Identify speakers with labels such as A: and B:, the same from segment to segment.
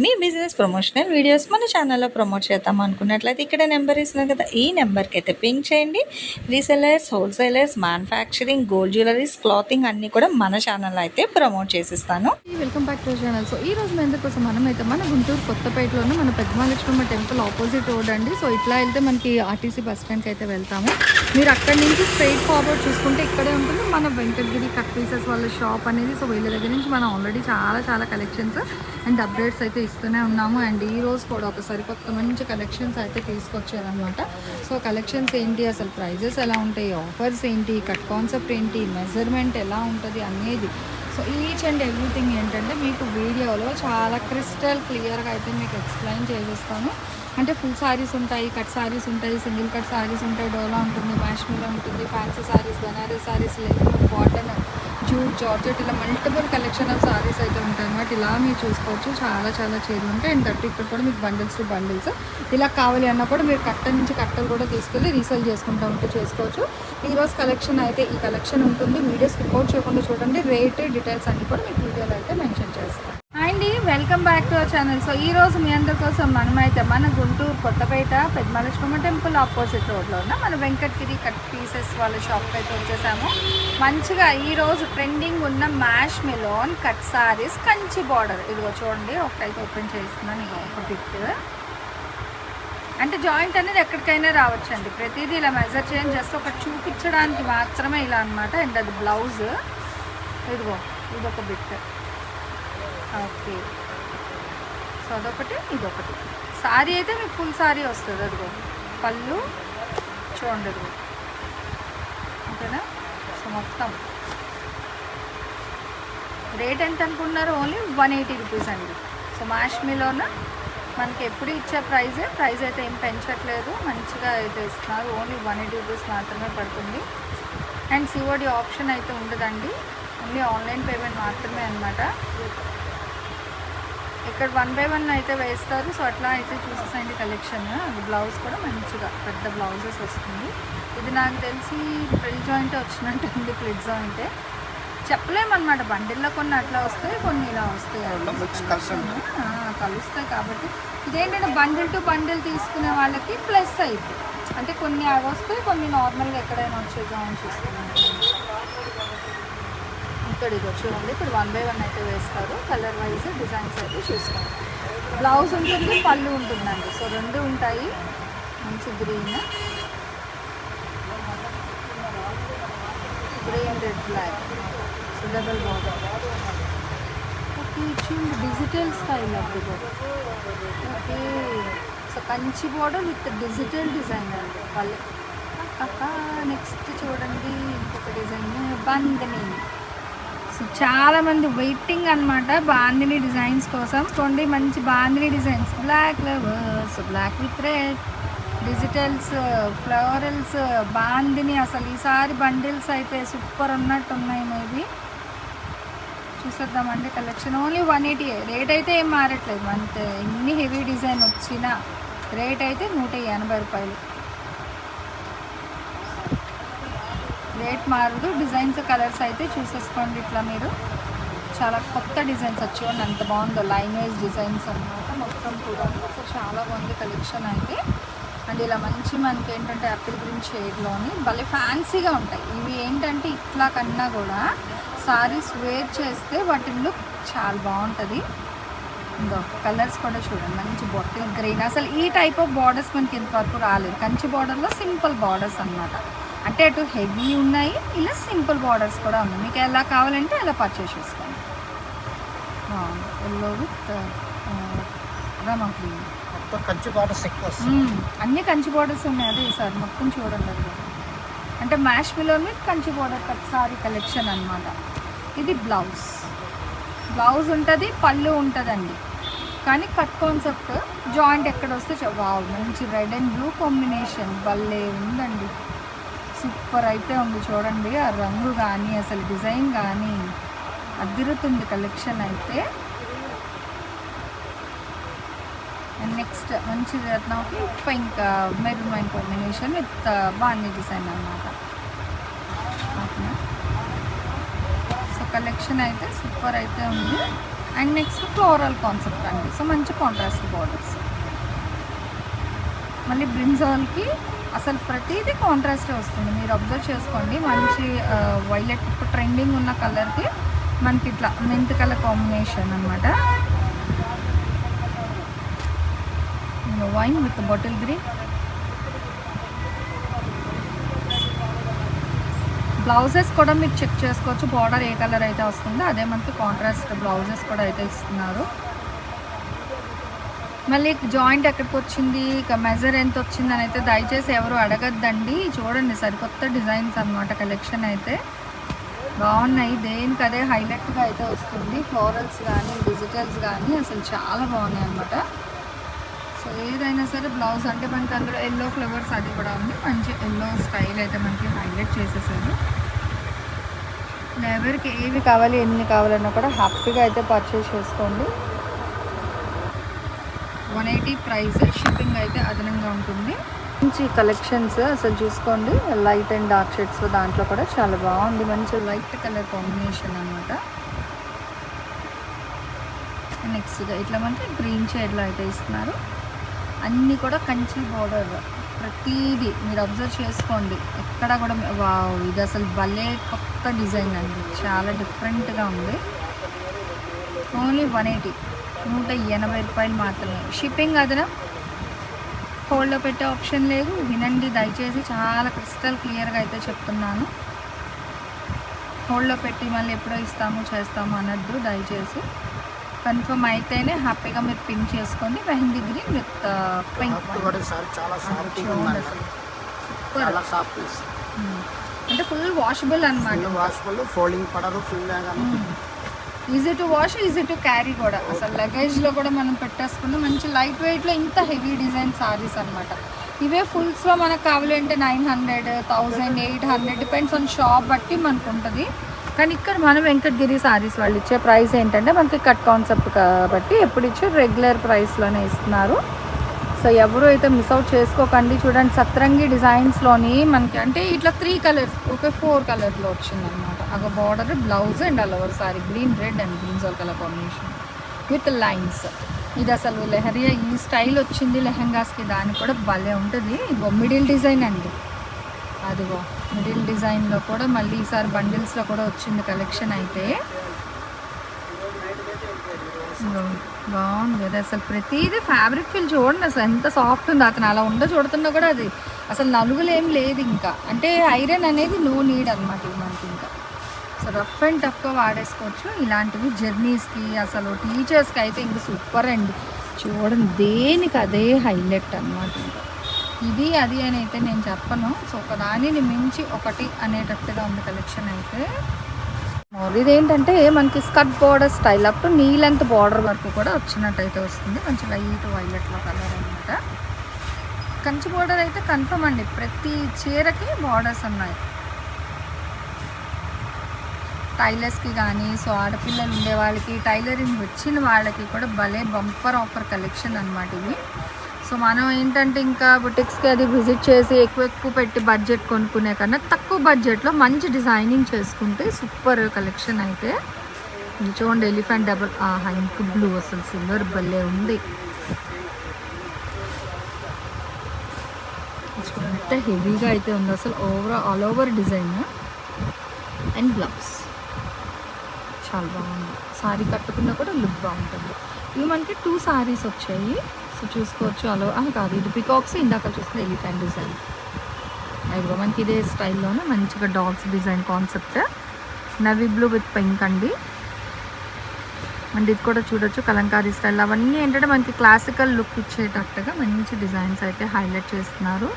A: మీ business promotional videos మన ఛానల్లో promote చేద్దాం అనుకున్నట్లయితే ఇక్కడ నెంబర్ ఇస్తున్నాం కదా. ఈ నెంబర్కి అయితే పింక్ చేయండి. Resellers wholesalers manufacturing gold jewelleries clothing అన్నీ కూడా మన ఛానల్లో అయితే promote చేసిస్తాను.
B: Welcome back to channel so ఈ రోజు ఎందుకోసం మనం అయితే మన గుంటూరు కొత్తపేటలోనే మన పెద్దమాలక్ష్మమ్మ టెంపుల్ ఆపోజిట్ రోడ్ అండి. సో ఇట్లా వెళ్తే మనకి ఆర్టీసీ బస్ స్టాండ్కి అయితే వెళ్తాము. మీరు అక్కడి నుంచి స్ట్రైట్ ఫార్వర్డ్ చూసుకుంటే ఇక్కడే ఉంటుంది మన వెంకటగిరి కట్ పీసెస్ వాళ్ళ షాప్ అనేది. సో వీళ్ళ దగ్గర నుంచి మనం ఆల్రెడీ చాలా చాలా కలెక్షన్స్ అండ్ అప్డేట్స్ అయితే ఇస్తూనే ఉన్నాము. అండ్ ఈ రోజు కూడా ఒక సరికొత్త మంచి కలెక్షన్స్ అయితే తీసుకొచ్చారనమాట. సో కలెక్షన్స్ ఏంటి? అసలు ప్రైజెస్ ఎలా ఉంటాయి? ఆఫర్స్ ఏంటి? కట్ కాన్సెప్ట్ ఏంటి? మెజర్మెంట్ ఎలా ఉంటుంది? అనేది. సో ఈచ్ అండ్ ఎవ్రీథింగ్ ఏంటంటే మీకు వీడియోలో చాలా క్రిస్టల్ క్లియర్గా అయితే మీకు ఎక్స్ప్లెయిన్ చేసేస్తాను. అంటే ఫుల్ సారీస్ ఉంటాయి కట్ సారీస్ ఉంటాయి సింగిల్ కట్ సారీస్ ఉంటాయి డోలా ఉంటుంది కాశ్మీర్ ఉంటుంది fancy saris Banaras saris linen cotton jute georgette ఇలా మల్టిపుల్ కలెక్షన్ ఆఫ్ సారీస్ అయితే ఉంటాయి అనమాట ఇలా మీరు చూసుకోవచ్చు. చాలా చాలా చీరలు ఉంటాయి. అండ్ థర్టీ ఇక్కడ కూడా మీకు బండిల్స్ టు బండిల్స్ ఇలా కావాలి అన్నా కూడా మీరు కట్ట నుంచి కట్టలు కూడా తీసుకెళ్ళి రీసేల్ చేసుకుంటూ ఉంటే చేసుకోవచ్చు. ఈరోజు కలెక్షన్ అయితే ఈ కలెక్షన్ ఉంటుంది. వీడియోస్ స్కిప్ చేయకుండా చూడండి. రేట్ డీటెయిల్స్ అన్ని కూడా మీకు వీడియోలో అయితే mention welcome back to our channel. So ఈ రోజు మీ అందరి కోసం మనమైతే మన గుంటూరు కొత్తపేట పెద్దమలక్ష్మమ్మ టెంపుల్ ఆపోజిట్ రోడ్లో ఉన్న మన వెంకటగిరి కట్ పీసెస్ వాళ్ళ షాప్కి అయితే వచ్చేసాము. మంచిగా ఈ రోజు ట్రెండింగ్ ఉన్న మ్యాష్ మిలోన్ కట్ సారీస్ కంచి బార్డర్. ఇదిగో చూడండి ఒకటైతే ఓపెన్ చేస్తున్నాను. ఇక ఒక బిట్ అంటే జాయింట్ అనేది ఎక్కడికైనా రావచ్చండి. ప్రతిదీ ఇలా మెజర్ చేయండి. జస్ట్ ఒకటి చూపించడానికి మాత్రమే ఇలా అనమాట అండ్ అది బ్లౌజ్. ఇదిగో ఇదొక బిట్ ఓకే. సో అదొకటి ఇదొకటి. సారీ అయితే మీకు ఫుల్ సారీ వస్తుంది అదిగో. పళ్ళు చూడండి అదిగో. ఓకేనా? సో మొత్తం. రేట్ ఎంత అనుకున్నారు ఓన్లీ వన్ ఎయిటీ రూపీస్ అండి. సో మాష్మీలోన మనకి ఎప్పుడు ఇచ్చే ప్రైజే ప్రైస్ అయితే ఏం పెంచట్లేదు. మంచిగా అయితే ఇస్తున్నారు. ఓన్లీ వన్ ఎయిటీ రూపీస్ మాత్రమే పడుతుంది. అండ్ సిఓడి ఆప్షన్ అయితే ఉండదండి. ఓన్లీ ఆన్లైన్ పేమెంట్ మాత్రమే అనమాట ఇక్కడ వన్ బై వన్ అయితే వేస్తారు. సో అట్లా అయితే చూసేసండి కలెక్షన్. బ్లౌజ్ కూడా మంచిగా పెద్ద బ్లౌజెస్ వస్తుంది. ఇది నాకు తెలిసి ఫ్రిల్ జాయింట్ వచ్చినట్టుంది ఫ్లిట్ జాయింటే. చెప్పలేమన్నమాట. బండిల్లో కొన్ని అట్లా వస్తాయి కొన్ని ఇలా వస్తాయి. కలుస్తాయి. కాబట్టి ఇదేంటంటే బండిల్ టు బండిల్ తీసుకునే వాళ్ళకి ప్లస్ అయితే. అంటే కొన్ని అవి వస్తాయి కొన్ని నార్మల్గా ఎక్కడైనా వచ్చే జాయింట్స్ వస్తున్నాయి ఇక్కడ ఇది చూడండి. ఇప్పుడు వన్ బై వన్ అయితే వేస్తారు. కలర్ వైజ్ డిజైన్స్ అయితే చూసుకోండి. బ్లౌజ్ ఉంటుంది పళ్ళు ఉంటుందండి. సో రెండు ఉంటాయి. మంచి green green red black so double border okay చూడండి డిజిటల్ స్టైల్ అది okay so Kanchi border with digital design అండి. వాళ్ళు నెక్స్ట్ చూడండి. ఇంకొక డిజైన్ బందని సో చాలా మంది వెయిటింగ్ అనమాట బాందిని డిజైన్స్ కోసం. చూడండి మంచి bandhani designs black flowers black with red digitals florals bandhani అసలు ఈసారి బండిల్స్ అయితే సూపర్ ఉన్నట్టు ఉన్నాయి మేబీ చూసేద్దామండి collection only one eighty rate అయితే ఏం మారట్లేదు. అంతే ఎన్ని హెవీ డిజైన్ వచ్చినా రేట్ అయితే నూట ఎనభై రూపాయలు. రేట్ మారదు. డిజైన్స్ కలర్స్ అయితే చూసేసుకోండి ఇట్లా మీరు. చాలా కొత్త డిజైన్స్ వచ్చి అంత బాగుందో. లైన్ వైజ్ డిజైన్స్ అన్నమాట. మొత్తం కూడా సో చాలా బాగుంది కలెక్షన్ అయితే. అండ్ ఇలా మంచి మనకి ఏంటంటే యాపిల్ గ్రీన్ షేడ్లోని భలే ఫ్యాన్సీగా ఉంటాయి. ఇవి ఏంటంటే ఇట్లా కన్నా కూడా సారీస్ వేర్ చేస్తే వాటి లుక్ చాలా బాగుంటుంది. ఇందో కలర్స్ కూడా చూడండి. మంచి బొట్టిల్ గ్రీన్. అసలు ఈ టైప్ ఆఫ్ బార్డర్స్ మనకి ఇంతవరకు రాలేదు. కంచి బార్డర్లో సింపుల్ బార్డర్స్ అన్నమాట. అంటే అటు హెవీ ఉన్నాయి ఇలా సింపుల్ బార్డర్స్ కూడా ఉన్నాయి. మీకు ఎలా కావాలంటే అలా పర్చేస్ చేసుకోండి. ఎల్లో విత్ రమా గ్రీన్
C: మొత్తం కంచి బార్డర్స్ ఎక్కువ.
B: అన్ని కంచి బార్డర్స్ ఉన్నాయి. అదే సార్ మొత్తం చూడండి అది. అంటే మ్యాష్ melon with Kanchi border cut sari collection అన్నమాట. ఇది బ్లౌజ్ బ్లౌజ్ ఉంటుంది పళ్ళు ఉంటుందండి. కానీ కట్ కాన్సెప్ట్ జాయింట్ ఎక్కడ వస్తే వావ్ మంచి రెడ్ అండ్ బ్లూ కాంబినేషన్ భలే ఉందండి. సూపర్ అయితే ఉంది చూడండి. ఆ రంగు కానీ అసలు డిజైన్ కానీ అదిరుతుంది కలెక్షన్ అయితే. అండ్ నెక్స్ట్ మంచి రత్నంకి pink maroon wine combination with bandhani design అనమాట సో కలెక్షన్ అయితే సూపర్ అయితే ఉంది. అండ్ నెక్స్ట్ ఫ్లోరల్ కాన్సెప్ట్ అండి. సో మంచి కాంట్రాస్ట్ బార్డర్స్. మళ్ళీ బ్రింజాల్కి అసలు ప్రతిదీ కాంట్రాస్ట్ వస్తుంది. మీరు అబ్జర్వ్ చేసుకోండి. మంచి వైలెట్ ఇప్పుడు ట్రెండింగ్ ఉన్న కలర్కి మనకి ఇట్లా మెంత్ కలర్ కాంబినేషన్ అనమాట wine with bottle green blouses కూడా మీరు చెక్ చేసుకోవచ్చు. బార్డర్ ఏ కలర్ అయితే వస్తుందో అదే మనకి కాంట్రాస్ట్ బ్లౌజెస్ కూడా అయితే ఇస్తున్నారు. మళ్ళీ జాయింట్ ఎక్కడికి వచ్చింది? ఇక మెజర్ ఎంత వచ్చింది అని అయితే దయచేసి ఎవరు అడగద్దండి. చూడండి సరికొత్త డిజైన్స్ అన్నమాట కలెక్షన్ అయితే. బాగున్నాయి. దేనికి అదే హైలైట్గా అయితే వస్తుంది. ఫ్లోరల్స్ కానీ డిజిటల్స్ కానీ అసలు చాలా బాగున్నాయి అనమాట సో ఏదైనా సరే బ్లౌజ్ అంటే మనకి అందులో ఎల్లో ఫ్లవర్స్ అది కూడా ఉంది. మంచి ఎల్లో స్టైల్ అయితే మనకి హైలైట్ చేసేసారు. ఎవరికి ఏవి కావాలి ఎన్ని కావాలన్నా కూడా హ్యాపీగా అయితే పర్చేస్ చేసుకోండి. వన్ ఎయిటీ ప్రైస్ షిప్పింగ్ అయితే అదనంగా ఉంటుంది. మంచి కలెక్షన్స్ అసలు చూసుకోండి. లైట్ అండ్ డార్క్ షేడ్స్ దాంట్లో కూడా చాలా బాగుంది. మంచి లైట్ కలర్ కాంబినేషన్ అనమాట నెక్స్ట్ ఇట్లా మనకి గ్రీన్ షేడ్లో అయితే ఇస్తున్నారు. అన్నీ కూడా కంచి బోర్డర్ ప్రతిదీ మీరు అబ్జర్వ్ చేసుకోండి. ఎక్కడ కూడా వావ్ ఇది అసలు భలే కొత్త డిజైన్ అండి. చాలా డిఫరెంట్గా ఉంది. ఓన్లీ వన్ ఎయిటీ నూట ఎనభై రూపాయలు మాత్రమే. షిప్పింగ్ అదనం హోల్డ్లో పెట్టే ఆప్షన్ లేదు. వినండి దయచేసి చాలా క్రిస్టల్ క్లియర్గా అయితే చెప్తున్నాను. హోల్డ్లో పెట్టి మళ్ళీ ఎప్పుడో ఇస్తాము చేస్తాము అనద్దు దయచేసి కన్ఫర్మ్ అయితేనే హ్యాపీగా మీరు పిన్ చేసుకోండి. మెహందీ గ్రీన్ విత్ పింక్ అంటే ఫుల్ వాషబుల్ అనమాట
C: వాషబుల్ ఫోల్డింగ్ పడదు full
B: easy to wash easy to carry కూడా. అసలు లగేజ్లో కూడా మనం పెట్టేసుకున్న మంచి లైట్ వెయిట్లో ఇంత హెవీ డిజైన్ సారీస్ అనమాట ఇవే ఫుల్స్లో మనకు కావాలి అంటే nine hundred thousand eight hundred depends on shop బట్టి మనకు ఉంటుంది. కానీ ఇక్కడ మన వెంకటగిరి సారీస్ వాళ్ళు ఇచ్చే ప్రైస్ ఏంటంటే మనకి కట్ కాన్సెప్ట్ కాబట్టి ఎప్పుడు ఇచ్చే రెగ్యులర్ ప్రైస్లోనే ఇస్తున్నారు. సో ఎవరు అయితే మిస్ అవుట్ చేసుకోకండి చూడండి సత్రంగి డిజైన్స్లోని మనకి అంటే ఇట్లా త్రీ కలర్స్ ఓకే ఫోర్ కలర్లో వచ్చిందన్నమాట. ఒక border blouse and all over sari green red and green colour combination with lines ఇది అసలు లెహరియా ఈ స్టైల్ వచ్చింది లెహంగాస్కి దాని కూడా భలే ఉంటుంది. ఇదిగో మిడిల్ డిజైన్ అండి. అదిగో మిడిల్ డిజైన్లో కూడా మళ్ళీ ఈసారి బండిల్స్లో కూడా వచ్చింది కలెక్షన్ అయితే. బాగుంది. కదా అసలు ప్రతిదీ ఫ్యాబ్రిక్ ఫీల్ చూడండి అసలు ఎంత సాఫ్ట్ ఉంది. అతను అలా ఉండ చూడుతున్నా కూడా అది. అసలు నలుగులు ఏం లేదు ఇంకా. అంటే ఐరన్ అనేది నో నీడ్ అనమాట సో రఫ్ అండ్ టఫ్గా వాడేసుకోవచ్చు. ఇలాంటివి జర్నీస్కి అసలు టీచర్స్కి అయితే ఇంక సూపర్ అండి. చూడండి దేనికి అదే హైలైట్ అనమాట ఇది అది అని అయితే నేను చెప్పను. సో ఒకదానిని మించి ఒకటి అనేటట్టుగా ఉంది కలెక్షన్ అయితే. మోర్ ఇదేంటంటే మనకి skirt border style up to knee length border వరకు కూడా వచ్చినట్టయితే వస్తుంది. మంచి లైట్ వైలెట్లో కలర్ అనమాట కంచి బోర్డర్ అయితే కన్ఫర్మ్ అండి. ప్రతి చీరకి బార్డర్స్ ఉన్నాయి. టైలర్స్కి కానీ సో ఆడపిల్లలు ఉండే వాళ్ళకి టైలరింగ్ వచ్చిన వాళ్ళకి కూడా భలే బంపర్ ఆఫర్ కలెక్షన్ అనమాట ఇవి. సో మనం ఏంటంటే ఇంకా బుటిక్స్కి అది విజిట్ చేసి ఎక్కువ ఎక్కువ పెట్టి బడ్జెట్ కొనుక్కునే కన్నా తక్కువ బడ్జెట్లో మంచి డిజైనింగ్ చేసుకుంటే సూపర్ కలెక్షన్ అయితే. చూడండి ఎలిఫెంట్ డబల్ ఆహా ఇంక్ బ్లూ అసలు సిల్వర్ భలే ఉంది. ఎంత హెవీగా అయితే ఉంది అసలు over all over design. And blouse. చాలా బాగుంది. సారీ కట్టుకున్నా కూడా లుక్ బాగుంటుంది. ఇవి మనకి టూ సారీస్ వచ్చాయి. సో చూసుకోవచ్చు. అలా కాదు. ఇది పికాక్స్ ఇందాక చూసిన ఎలిఫెంట్ డిజైన్ అదిగో మనకి ఇదే స్టైల్లోనే మంచిగా dogs design concept navy blue with pink అండి. అండ్ ఇది కూడా చూడొచ్చు కలంకారీ స్టైల్. అవన్నీ ఏంటంటే మనకి క్లాసికల్ లుక్ ఇచ్చేటట్టుగా మంచి డిజైన్స్ అయితే హైలైట్ చేస్తున్నారు.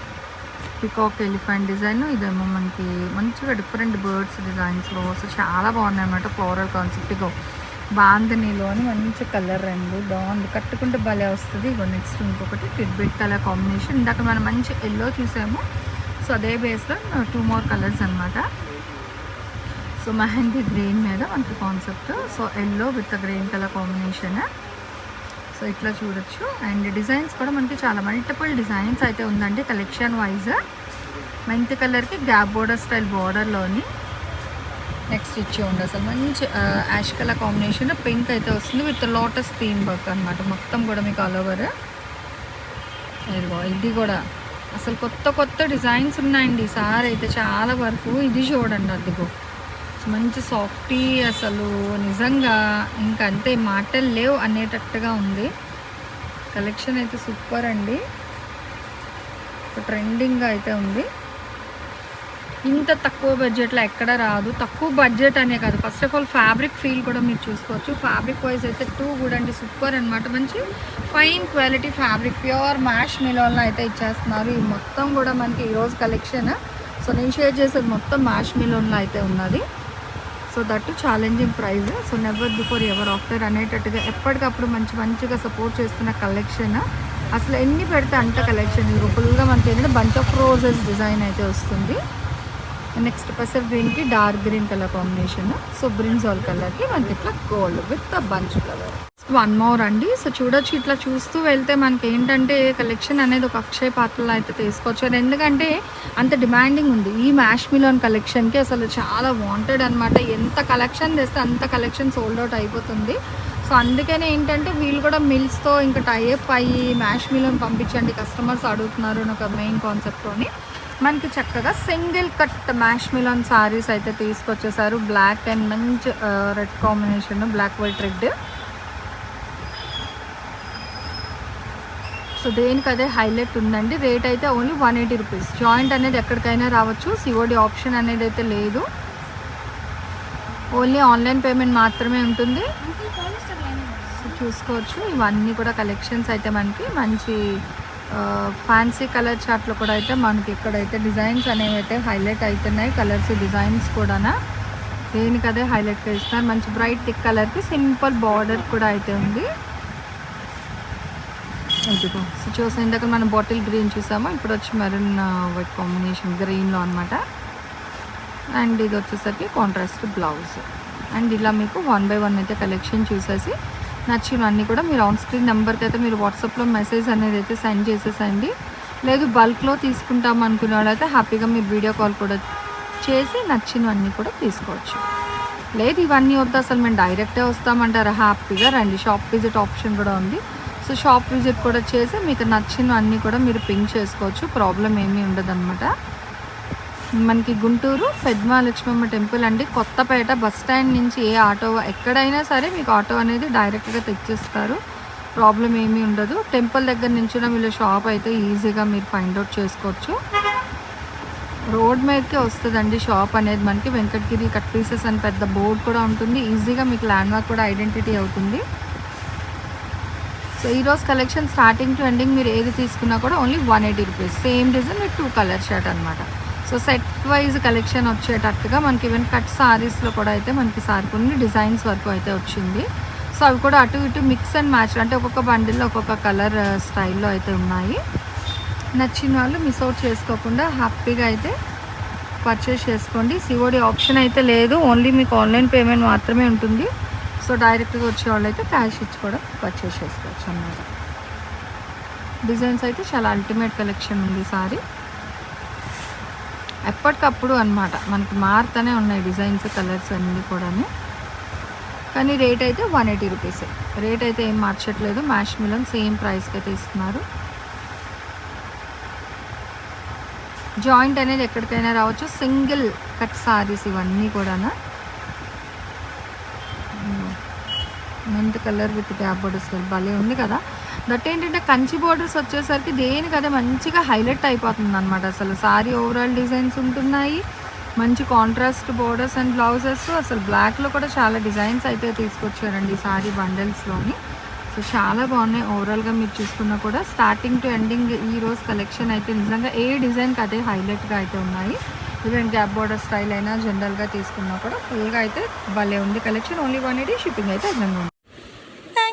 B: పికాక్ ఎలిఫెంట్ డిజైన్ ఇదేమో మనకి మంచిగా డిఫరెంట్ బర్డ్స్ డిజైన్స్లో సో చాలా బాగున్నాయి అనమాట ఫ్లోరల్ కాన్సెప్ట్ ఇగో బాందనీలో అని మంచి కలర్ రంగు బాగుంది. కట్టుకుంటే భలే వస్తుంది. ఇగో నెక్స్ట్ ఇంకొకటి టిడ్బిట్ కలర్ కాంబినేషన్ ఇందాక మనం మంచి ఎల్లో చూసాము. సో అదే బేస్లో టూ మోర్ కలర్స్ అన్నమాట. సో మెహందీ గ్రీన్ మీద మనకి concept so yellow with green colour combination so ఇట్లా చూడొచ్చు. అండ్ డిజైన్స్ కూడా మనకి చాలా మల్టిపుల్ డిజైన్స్ అయితే ఉందండి కలెక్షన్ వైజ్ మెంత్ కలర్కి గ్యాప్ బోర్డర్ స్టైల్ బోర్డర్లోని నెక్స్ట్ ఇచ్చి ఉంది. అసలు మంచి యాష్ కలర్ కాంబినేషన్ పింక్ అయితే వస్తుంది విత్ లోటస్ థీమ్ వర్క్ అనమాట మొత్తం కూడా మీకు ఆల్ ఓవర్ ఇదిగో ఇది కూడా అసలు కొత్త కొత్త డిజైన్స్ ఉన్నాయండి. ఈసారి అయితే చాలా వరకు ఇది చూడండి అదిగో. మంచి సాఫ్టీ అసలు నిజంగా ఇంకంతే మాటలు లేవు అనేటట్టుగా ఉంది. కలెక్షన్ అయితే సూపర్ అండి. ట్రెండింగ్గా అయితే ఉంది. ఇంత తక్కువ బడ్జెట్లో ఎక్కడ రాదు. తక్కువ బడ్జెట్ అనే కాదు. First of all fabric feel కూడా మీరు చూసుకోవచ్చు. ఫ్యాబ్రిక్ వైజ్ అయితే టూ కూడా అండి. సూపర్ అనమాట మంచి ఫైన్ క్వాలిటీ ఫ్యాబ్రిక్ ప్యూర్ మ్యాష్ మిలోన్లో అయితే ఇచ్చేస్తున్నారు. ఇది మొత్తం కూడా మనకి ఈరోజు కలెక్షన్ సో నేను షేర్ చేసేది మొత్తం మ్యాష్ మిలోన్లో అయితే ఉన్నది. So that challenging price so never before ever after అనేటట్టుగా ఎప్పటికప్పుడు మంచి మంచిగా సపోర్ట్ చేస్తున్న కలెక్షన్ అసలు ఎన్ని పెడితే అంత కలెక్షన్ ఇది ఫుల్గా మనకి ఏంటంటే బంచ్ ఆఫ్ రోజెస్ డిజైన్ అయితే వస్తుంది. నెక్స్ట్ పసర్ గ్రీన్కి dark green colour combination so brinjal కలర్కి మనకి ఇట్లా gold with bunch colour one more అండి. సో చూడొచ్చు ఇట్లా చూస్తూ వెళ్తే మనకి ఏంటంటే కలెక్షన్ అనేది ఒక అక్షయ పాత్రలో అయితే తీసుకోవచ్చు. ఎందుకంటే అంత డిమాండింగ్ ఉంది. ఈ మ్యాష్ మిలోన్ కలెక్షన్కి అసలు చాలా వాంటెడ్ అనమాట ఎంత కలెక్షన్ తెస్తే అంత కలెక్షన్ సోల్డ్ అవుట్ అయిపోతుంది. సో అందుకనే ఏంటంటే వీళ్ళు కూడా మిల్స్తో ఇంకా టైఅప్ అయ్యి మ్యాష్ మిలోన్ పంపించండి కస్టమర్స్ అడుగుతున్నారు అని ఒక మెయిన్ కాన్సెప్ట్లోని మనకి చక్కగా సింగిల్ కట్ మ్యాష్ శారీస్ సారీస్ అయితే తీసుకొచ్చేసారు. బ్లాక్ అండ్ మంచి red combination black white red so దేనికి అదే హైలైట్ ఉందండి. రేట్ అయితే only one eighty rupees. Joint అనేది ఎక్కడికైనా రావచ్చు. సిఓడి ఆప్షన్ అనేది అయితే లేదు. ఓన్లీ ఆన్లైన్ పేమెంట్ మాత్రమే ఉంటుంది. చూసుకోవచ్చు. ఇవన్నీ కూడా కలెక్షన్స్ అయితే మనకి మంచి ఫ్యాన్సీ కలర్ చార్ట్లో కూడా అయితే మనకి ఇక్కడైతే డిజైన్స్ అనేవి అయితే హైలైట్ అవుతున్నాయి కలర్స్ డిజైన్స్ కూడా దేనికి అదే హైలైట్గా మంచి బ్రైట్ థిక్ కలర్కి సింపుల్ బార్డర్ కూడా అయితే ఉంది. ఇదిగో సో చూసాం ఇందాక మనం బాటిల్ గ్రీన్ చూసాము? ఇప్పుడు వచ్చి మెరూన్ వైట్ కాంబినేషన్ గ్రీన్లో అనమాట అండ్ ఇది వచ్చేసరికి కాంట్రాస్ట్ బ్లౌజ్ అండ్ ఇలా మీకు వన్ బై వన్ అయితే కలెక్షన్ చూసేసి నచ్చినవన్నీ కూడా మీరు ఆన్ స్క్రీన్ నెంబర్కి అయితే మీరు వాట్సాప్లో మెసేజ్ అనేది అయితే సెండ్ చేసేసండి. లేదు బల్క్లో తీసుకుంటాం అనుకునే వాళ్ళైతే హ్యాపీగా మీరు వీడియో కాల్ కూడా చేసి నచ్చినవన్నీ కూడా తీసుకోవచ్చు. లేదు ఇవన్నీ వద్దు అసలు మేము డైరెక్టే వస్తామంటారా? హ్యాపీగా రండి. షాప్ విజిట్ ఆప్షన్ కూడా ఉంది. సో షాప్ విజిట్ కూడా చేసి మీకు నచ్చినవన్నీ కూడా మీరు పింక్ చేసుకోవచ్చు. ప్రాబ్లం ఏమీ ఉండదన్నమాట. మనకి గుంటూరు పెద్మాలక్ష్మమ్మ టెంపుల్ అండి. కొత్తపేట బస్ స్టాండ్ నుంచి ఏ ఆటో ఎక్కడైనా సరే మీకు ఆటో అనేది డైరెక్ట్గా తెచ్చిస్తారు. ప్రాబ్లం ఏమీ ఉండదు. టెంపుల్ దగ్గర నుంచి వీళ్ళ షాప్ అయితే ఈజీగా మీరు ఫైండ్ అవుట్ చేసుకోవచ్చు. రోడ్ మీదకే వస్తుందండి షాప్ అనేది. మనకి వెంకటగిరి కట్ పీసెస్ అని పెద్ద బోర్డు కూడా ఉంటుంది. ఈజీగా మీకు ల్యాండ్ మార్క్ కూడా ఐడెంటిటీ అవుతుంది. సో ఈరోజు కలెక్షన్ స్టార్టింగ్ టు ఎండింగ్ మీరు ఏది తీసుకున్నా కూడా only one eighty rupees. Same design with two colour shirt అనమాట సో సెట్ వైజ్ కలెక్షన్ వచ్చేటట్టుగా మనకి ఈవెన్ కట్ సారీస్లో కూడా అయితే మనకి సారీ కొన్ని డిజైన్స్ వరకు అయితే వచ్చింది. సో అవి కూడా అటు ఇటు మిక్స్ అండ్ మ్యాచ్ అంటే ఒక్కొక్క బండిల్లో ఒక్కొక్క కలర్ స్టైల్లో అయితే ఉన్నాయి. నచ్చిన వాళ్ళు మిస్ అవుట్ చేసుకోకుండా హ్యాపీగా అయితే పర్చేస్ చేసుకోండి. సిఓడి ఆప్షన్ అయితే లేదు. ఓన్లీ మీకు ఆన్లైన్ పేమెంట్ మాత్రమే ఉంటుంది. సో డైరెక్ట్గా వచ్చే వాళ్ళు అయితే క్యాష్ ఇచ్చి కూడా పర్చేస్ చేసుకోవచ్చు అన్నమాట. డిజైన్స్ అయితే చాలా అల్టిమేట్ కలెక్షన్ ఉంది సారీ ఎప్పటికప్పుడు అనమాట మనకి మారుతూనే ఉన్నాయి డిజైన్స్ కలర్స్ అన్నీ కూడాను. కానీ రేట్ అయితే వన్ ఎయిటీ రూపీస్ రేట్ అయితే ఏం మార్చట్లేదు మ్యాష్ మిలన్ సేమ్ ప్రైస్కి అయితే ఇస్తున్నారు జాయింట్ అనేది ఎక్కడికైనా రావచ్చు సింగిల్ కట్ సారీస్ ఇవన్నీ కూడా mint colour with gap borders భలే ఉంది కదా. దట్ ఏంటంటే కంచి బోర్డర్స్ వచ్చేసరికి దేనికదే మంచిగా హైలైట్ అయిపోతుంది అనమాట అసలు. సారీ ఓవరాల్ డిజైన్స్ ఉంటున్నాయి. మంచి కాంట్రాస్ట్ బోర్డర్స్ అండ్ బ్లౌజెస్ అసలు బ్లాక్లో కూడా చాలా డిజైన్స్ అయితే తీసుకొచ్చారండి సారీ బండల్స్లోని సో చాలా బాగున్నాయి. ఓవరాల్గా మీరు చూసుకున్నా కూడా స్టార్టింగ్ టు ఎండింగ్ ఈ రోజు కలెక్షన్ అయితే నిజంగా ఏ డిజైన్కి అదే హైలైట్గా అయితే ఉన్నాయి. ఈవెన్ గ్యాప్ బోర్డర్ స్టైల్ అయినా జనరల్గా తీసుకున్నా కూడా ఫుల్గా అయితే భలే ఉంది. Collection only one eighty shipping అయితే అదనంగా ఉంది.